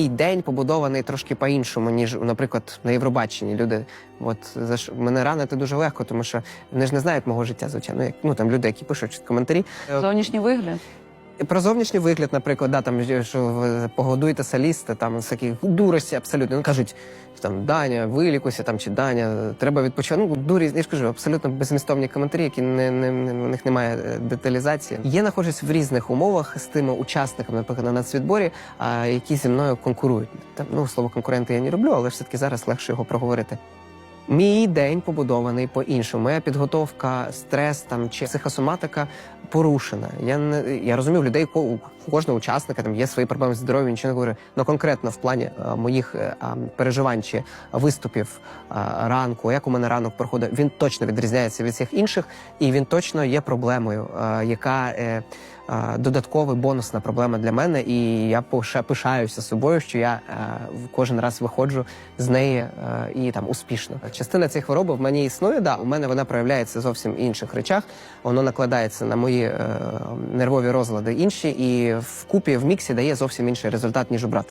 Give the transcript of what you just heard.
Мій день побудований трошки по-іншому, ніж, наприклад, на Євробаченні. Люди, от за що мене ранити дуже легко, тому що вони ж не знають мого життя, звичайно. Як ну там люди, які пишуть коментарі. Зовнішній вигляд. Про зовнішній вигляд, наприклад, да, там що ви погодуєте соліста, там всякі дурості абсолютно. Ну кажуть, там Даня, вилікуйся там чи Даня, треба відпочивати. Ну дурі, я ж кажу, абсолютно безмістовні коментарі, які не, не, не в них немає е, деталізації. Я знаходжусь в різних умовах з тими учасниками, наприклад, на нацвідборі, а, які зі мною конкурують. Там ну слово конкуренти я не люблю, але все таки зараз легше його проговорити. Мій день побудований по-іншому. Моя підготовка, стрес там чи психосоматика порушена. Я не я розумію, людей у кожного учасника там є свої проблеми з здоров'ям, нічого не говорю. Але конкретно в плані а, моїх е, а, переживань чи виступів а, ранку, як у мене ранок проходить, він точно відрізняється від всіх інших, і він точно є проблемою, а, яка е, додатковий бонусна проблема для мене. І я пишаюся собою, що я кожен раз виходжу з неї і там успішно. Частина цієї хвороби в мені існує. Да, у мене вона проявляється зовсім в інших речах. Воно накладається на мої е, нервові розлади інші, і вкупі в міксі дає зовсім інший результат ніж у брата.